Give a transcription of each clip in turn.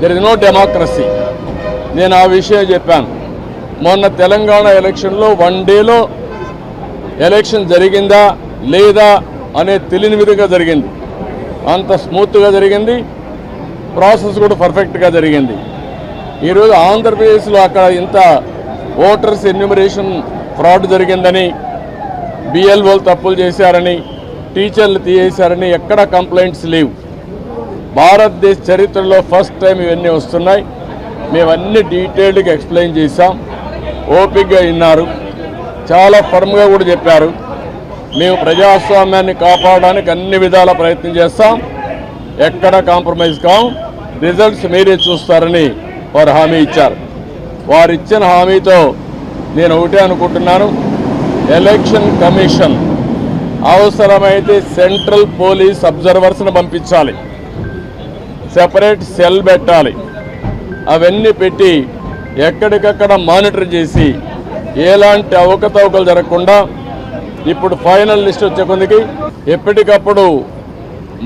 There is no democracy నేను ఆ విషయం చెప్పాను. మొన్న తెలంగాణ ఎలక్షన్లో వన్ డేలో ఎలక్షన్ జరిగిందా లేదా అనే తెలియని విధంగా జరిగింది. అంత స్మూత్గా జరిగింది. ప్రాసెస్ కూడా పర్ఫెక్ట్గా జరిగింది. ఈరోజు ఆంధ్రప్రదేశ్లో అక్కడ ఇంత ఓటర్స్ ఎన్యూమరేషన్ ఫ్రాడ్ జరిగిందని బిఎల్ఓలు తప్పులు చేశారని టీచర్లు తీసేశారని ఎక్కడ కంప్లైంట్స్ లేవు. భారతదేశ చరిత్రలో ఫస్ట్ టైం ఇవన్నీ వస్తున్నాయి. మేమన్నీ డీటెయిల్డ్గా ఎక్స్ప్లెయిన్ చేశాం. ఓపిక్గా విన్నారు. చాలా ఫర్మ్గా కూడా చెప్పారు. మేము ప్రజాస్వామ్యాన్ని కాపాడడానికి అన్ని విధాల ప్రయత్నం చేస్తాం. ఎక్కడ కాంప్రమైజ్ కాం రిజల్ట్స్ మీరే చూస్తారని వారు హామీ ఇచ్చారు. వారు ఇచ్చిన హామీతో నేను ఒకటే అనుకుంటున్నాను. ఎలక్షన్ కమిషన్ అవసరమైతే సెంట్రల్ పోలీస్ అబ్జర్వర్స్ని పంపించాలి. సెపరేట్ సెల్ పెట్టాలి. అవన్నీ పెట్టి ఎక్కడికక్కడ మానిటర్ చేసి ఎలాంటి అవకతవకలు జరగకుండా ఇప్పుడు ఫైనల్ లిస్ట్ వచ్చే కొద్దికి ఎప్పటికప్పుడు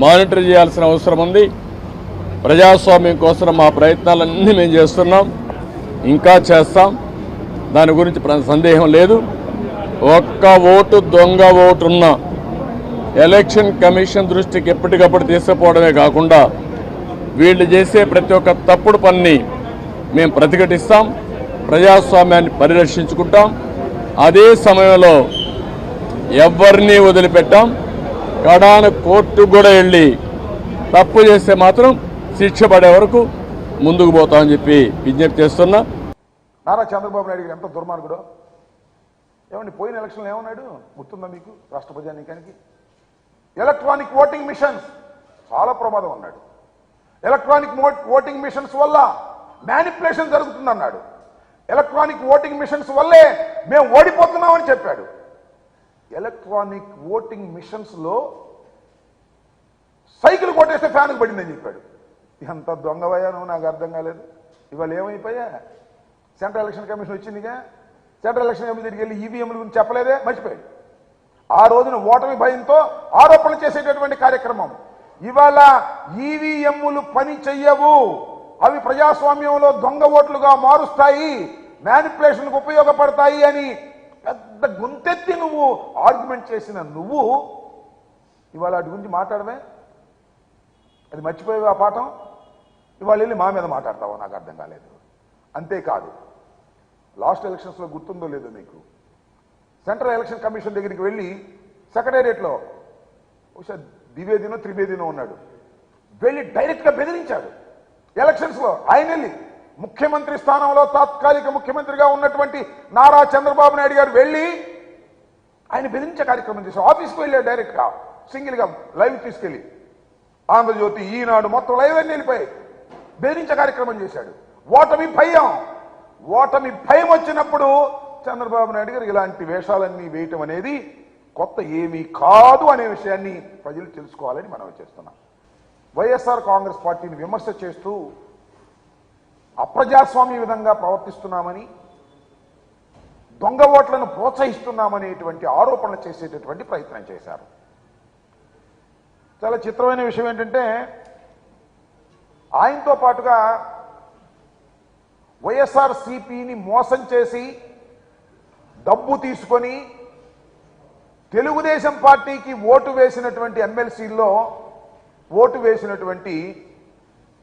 మానిటర్ చేయాల్సిన అవసరం ఉంది. ప్రజాస్వామ్యం కోసం మా ప్రయత్నాలన్నీ మేము చేస్తున్నాం. ఇంకా చేస్తాం. దాని గురించి సందేహం లేదు. ఒక్క ఓటు దొంగ ఓటున్న ఎలక్షన్ కమిషన్ దృష్టికి ఎప్పటికప్పుడు తీసుకుపోవడమే కాకుండా వీళ్ళు చేసే ప్రతి ఒక్క తప్పుడు పనిని మేము ప్రతిఘటిస్తాం ప్రజాస్వామ్యాన్ని పరిరక్షించుకుంటాం. అదే సమయంలో ఎవరిని వదిలిపెట్టాం. కడాన కోర్టు కూడా వెళ్ళి తప్పు చేస్తే మాత్రం శిక్ష పడే వరకు ముందుకు పోతామని చెప్పి విజ్ఞప్తి చేస్తున్నా. నారా చంద్రబాబు నాయుడు గారు ఎంత దుర్మార్గుడు. ఏమండి పోయిన ఎలక్షన్లో ఏమన్నాడు? గుర్తుందా మీకు? రాష్ట్ర ప్రజానీకానికి ఎలక్ట్రానిక్ ఓటింగ్ మిషన్స్. చాలా ప్రమాదం అన్నాడు. ఎలక్ట్రానిక్ ఓటింగ్ మిషన్స్ వల్ల మ్యానిపులేషన్ జరుగుతుందన్నాడు. ఎలక్ట్రానిక్ ఓటింగ్ మిషన్స్ వల్లే మేము ఓడిపోతున్నామని చెప్పాడు. ఎలక్ట్రానిక్ ఓటింగ్ మిషన్స్లో సైకిల్ కొట్టేస్తే ఫ్యాన్కి పడిందని చెప్పాడు. ఎంత దొంగవయ్యా నువ్వు నాకు అర్థం కాలేదు. ఇవాళ ఏమైపోయా? సెంట్రల్ ఎలక్షన్ కమిషన్ వచ్చిందిగా. సెంట్రల్ ఎలక్షన్ కమిషన్ దగ్గరికి వెళ్ళి ఈవీఎంల గురించి చెప్పలేదే మర్చిపోయాడు. ఆ రోజున ఓటమి భయంతో ఆరోపణలు చేసేటటువంటి కార్యక్రమం. ఇవాళ ఈవీఎంలు పని చెయ్యవు. అవి ప్రజాస్వామ్యంలో దొంగ ఓట్లుగా మారుస్తాయి మ్యానిపులేషన్కు ఉపయోగపడతాయి అని పెద్ద గుంతెత్తి నువ్వు ఆర్గ్యుమెంట్ చేసిన నువ్వు ఇవాళ వాటి గురించి మాట్లాడమే అది మర్చిపోయావు ఆ పాఠం? ఇవాళ వెళ్ళి మా మీద మాట్లాడతావో? నాకు అర్థం కాలేదు. అంతేకాదు లాస్ట్ ఎలక్షన్స్లో గుర్తుందో లేదో నీకు సెంట్రల్ ఎలక్షన్ కమిషన్ దగ్గరికి వెళ్ళి సెక్రటేరియట్లో బహుశా ద్వివేదినో త్రివేదినో ఉన్నాడు. వెళ్ళి డైరెక్ట్గా బెదిరించాడు. ఎలక్షన్స్లో ఆయన వెళ్ళి ముఖ్యమంత్రి స్థానంలో తాత్కాలిక ముఖ్యమంత్రిగా ఉన్నటువంటి నారా చంద్రబాబు నాయుడు గారు వెళ్ళి ఆయన బెదిరించే కార్యక్రమం చేశారు. ఆఫీస్కి వెళ్ళాడు డైరెక్ట్గా సింగిల్గా లైవ్ తీసుకెళ్ళి. ఆంధ్రజ్యోతి ఈనాడు మొత్తం లైవ్ అన్ని వెళ్ళిపోయాయి. బెదిరించే కార్యక్రమం చేశాడు. ఓటమి భయం. ఓటమి భయం వచ్చినప్పుడు చంద్రబాబు నాయుడు గారు ఇలాంటి వేషాలన్నీ వేయటం అనేది కొత్త ఏమీ కాదు అనే విషయాన్ని ప్రజలు తెలుసుకోవాలని మనం చేస్తున్నాం. వైఎస్ఆర్ కాంగ్రెస్ పార్టీని విమర్శ చేస్తూ అప్రజాస్వామ్య విధంగా ప్రవర్తిస్తున్నామని దొంగ ఓట్లను ప్రోత్సహిస్తున్నామనేటువంటి ఆరోపణలు చేసేటటువంటి ప్రయత్నం చేశారు. చాలా చిత్రమైన విషయం ఏంటంటే ఆయనతో పాటుగా వైఎస్ఆర్ సిపిని మోసం చేసి డబ్బు తీసుకొని తెలుగుదేశం పార్టీకి ఓటు వేసినటువంటి ఎమ్మెల్సీల్లో ఓటు వేసినటువంటి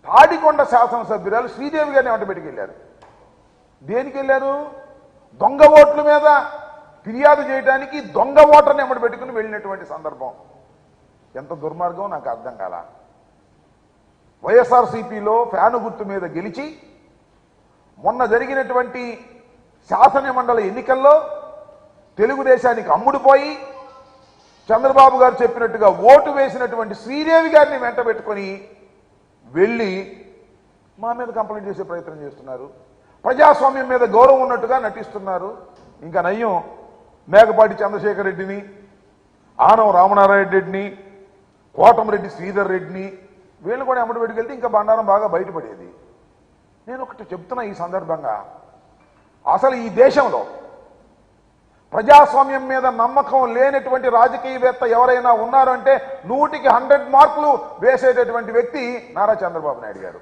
తాడికొండ శాసనసభ్యురాలు శ్రీదేవి గారిని వెంట పెట్టుకెళ్ళారు. దేనికి వెళ్ళారు? దొంగ ఓట్ల మీద ఫిర్యాదు చేయడానికి దొంగ ఓటర్ని ఎమ్మడి పెట్టుకుని వెళ్ళినటువంటి సందర్భం. ఎంత దుర్మార్గం నాకు అర్థం కాల? వైఎస్ఆర్సీపీలో ఫ్యాను గుర్తు మీద గెలిచి మొన్న జరిగినటువంటి శాసన మండలి ఎన్నికల్లో తెలుగుదేశానికి అమ్ముడుపోయి చంద్రబాబు గారు చెప్పినట్టుగా ఓటు వేసినటువంటి శ్రీదేవి గారిని వెంట పెట్టుకొని వెళ్ళి మా మీద కంప్లైంట్ చేసే ప్రయత్నం చేస్తున్నారు. ప్రజాస్వామ్యం మీద గౌరవం ఉన్నట్టుగా నటిస్తున్నారు. ఇంకా నయ్యం మేకపాటి చంద్రశేఖర్ రెడ్డిని ఆనవ రామనారాయణ రెడ్డిని కోటమిరెడ్డి శ్రీధర్ రెడ్డిని వీళ్ళు కూడా ఎమ్మడి పెట్టుకెళ్తే ఇంకా బండారం బాగా బయటపడేది. నేను ఒకటి చెప్తున్నా ఈ సందర్భంగా. అసలు ఈ దేశంలో ప్రజాస్వామ్యం మీద నమ్మకం లేనటువంటి రాజకీయవేత్త ఎవరైనా ఉన్నారంటే నూటికి హండ్రెడ్ మార్కులు వేసేటటువంటి వ్యక్తి నారా చంద్రబాబు నాయుడు గారు.